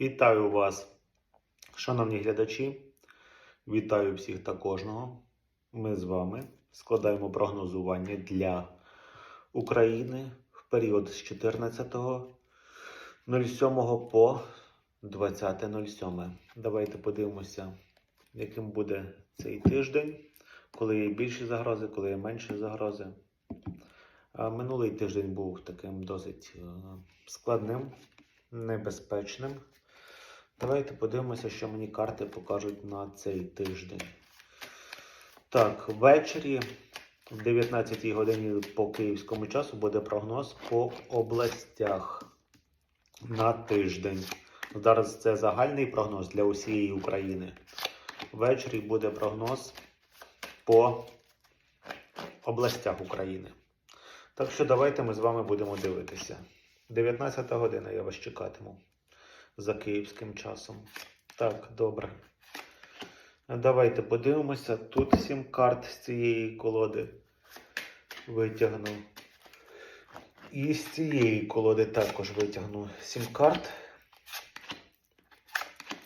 Вітаю вас, шановні глядачі. Вітаю всіх та кожного. Ми з вами складаємо прогнозування для України в період з 14.07 по 20.07. Давайте подивимося, яким буде цей тиждень, коли є більші загрози, коли є менші загрози. Минулий тиждень був таким досить е, складним, небезпечним. Давайте подивимося, що мені карти покажуть на цей тиждень. Так, ввечері в 19 годині по київському часу буде прогноз по областях на тиждень. Зараз це загальний прогноз для усієї України. Ввечері буде прогноз по областях України. Так що давайте ми з вами будемо дивитися. 19 година я вас чекатиму за київським часом. Так, добре. Давайте подивимося. Тут 7 карт з цієї колоди витягну. І з цієї колоди також витягну 7 карт.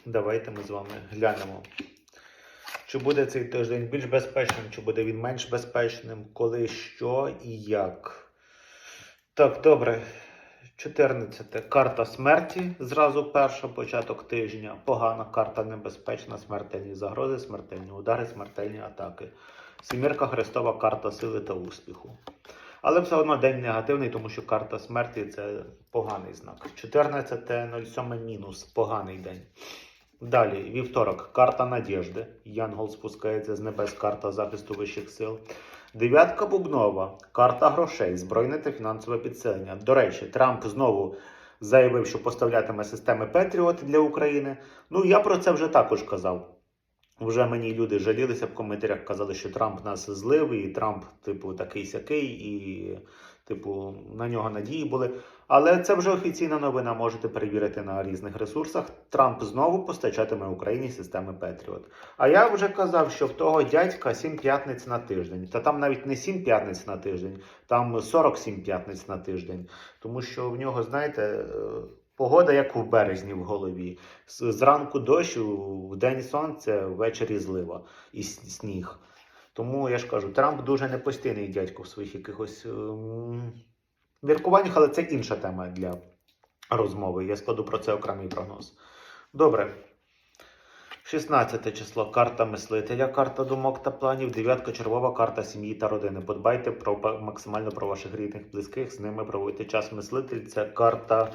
Давайте ми з вами глянемо. Чи буде цей тиждень більш безпечним, чи буде він менш безпечним, коли, що і як. Так, добре. 14. Карта смерті. Зразу перша початок тижня. Погана карта небезпечна, смертельні загрози, смертельні удари, смертельні атаки. Сімірка Христова карта сили та успіху. Але все одно день негативний, тому що карта смерті це поганий знак. 14.07 мінус. Поганий день. Далі, вівторок, карта надіжди. Янгол спускається з небес, карта захисту вищих сил. Дев'ятка бубнова, карта грошей, збройне та фінансове підсилення. До речі, Трамп знову заявив, що поставлятиме системи Петріот для України. Ну, я про це вже також казав. Вже мені люди жалілися в коментарях, казали, що Трамп нас злив, і Трамп, типу, такий сякий, і, типу, на нього надії були. Але це вже офіційна новина, можете перевірити на різних ресурсах. Трамп знову постачатиме Україні системи Петріот. А я вже казав, що в того дядька 7 п'ятниць на тиждень. Та там навіть не 7 п'ятниць на тиждень, там 47 п'ятниць на тиждень. Тому що в нього, знаєте, е, погода як в березні в голові. Зранку дощ, в день сонце, ввечері злива і сніг. Тому я ж кажу, Трамп дуже непостійний дядько в своїх якихось ем, міркуваннях, але це інша тема для розмови. Я складу про це окремий прогноз. Добре. 16 число карта мислителя, карта думок та планів, дев'ятка червова карта сім'ї та родини. Подбайте про максимально про ваших рідних, близьких, з ними проводьте час. Мислитель це карта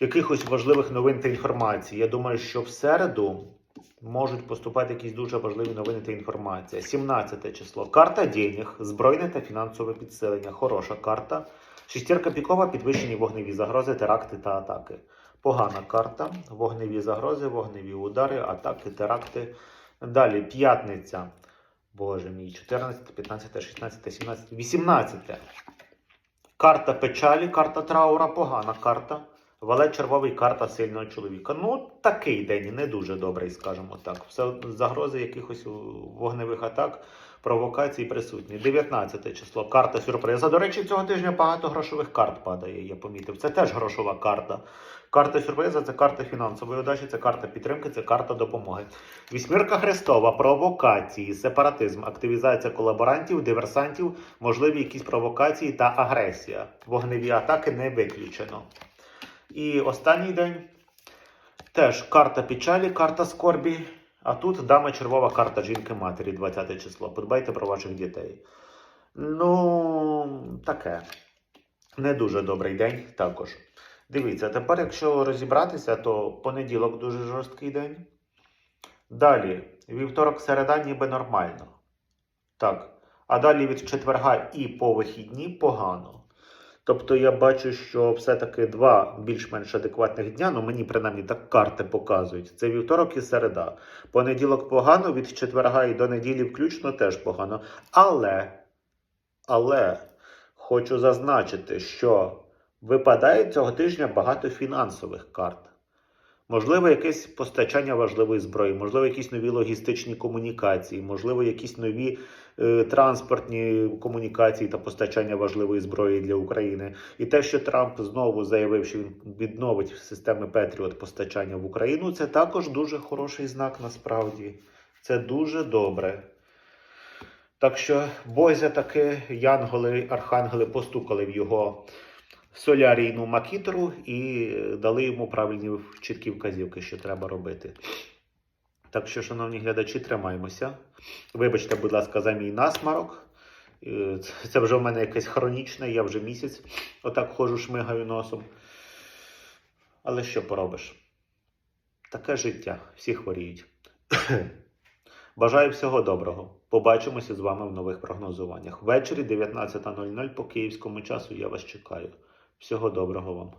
якихось важливих новин та інформації. Я думаю, що в середу можуть поступати якісь дуже важливі новини та інформація. 17 число. Карта денег, збройне та фінансове підсилення. Хороша карта. Шістірка пікова, підвищені вогневі загрози, теракти та атаки. Погана карта. Вогневі загрози, вогневі удари, атаки, теракти. Далі п'ятниця. Боже мій, 14, 15, 16, 17, 18. Карта печалі, карта траура, погана карта. Валет червовий карта сильного чоловіка. Ну, такий день, не дуже добрий, скажімо так. Все загрози якихось вогневих атак, провокацій присутні. 19 число. Карта сюрприза. До речі, цього тижня багато грошових карт падає, я помітив. Це теж грошова карта. Карта сюрприза це карта фінансової удачі, це карта підтримки, це карта допомоги. Вісьмірка Христова, провокації, сепаратизм, активізація колаборантів, диверсантів, можливі якісь провокації та агресія. Вогневі атаки не виключено. І останній день теж карта печалі, карта скорбі. А тут дама червова карта жінки матері, 20 число. Подбайте про ваших дітей. Ну, таке. Не дуже добрий день також. Дивіться, тепер, якщо розібратися, то понеділок дуже жорсткий день. Далі, вівторок, середа, ніби нормально. Так. А далі від четверга і по вихідні погано. Тобто я бачу, що все-таки два більш-менш адекватних дня, ну мені принаймні так карти показують. Це вівторок і середа. Понеділок погано, від четверга і до неділі включно теж погано. Але, але хочу зазначити, що випадає цього тижня багато фінансових карт. Можливо, якесь постачання важливої зброї, можливо, якісь нові логістичні комунікації, можливо, якісь нові е, транспортні комунікації та постачання важливої зброї для України. І те, що Трамп знову заявив, що він відновить системи Петріот постачання в Україну, це також дуже хороший знак насправді. Це дуже добре. Так що Бозя таки янголи, архангели постукали в його солярійну макітру і дали йому правильні чіткі вказівки, що треба робити. Так що, шановні глядачі, тримаємося. Вибачте, будь ласка, за мій насмарок. Е, Це вже в мене якесь хронічне, я вже місяць отак ходжу, шмигаю носом. Але що поробиш? Таке життя, всі хворіють. Бажаю всього доброго. Побачимося з вами в нових прогнозуваннях. Ввечері 19.00 по київському часу я вас чекаю. Всього доброго вам.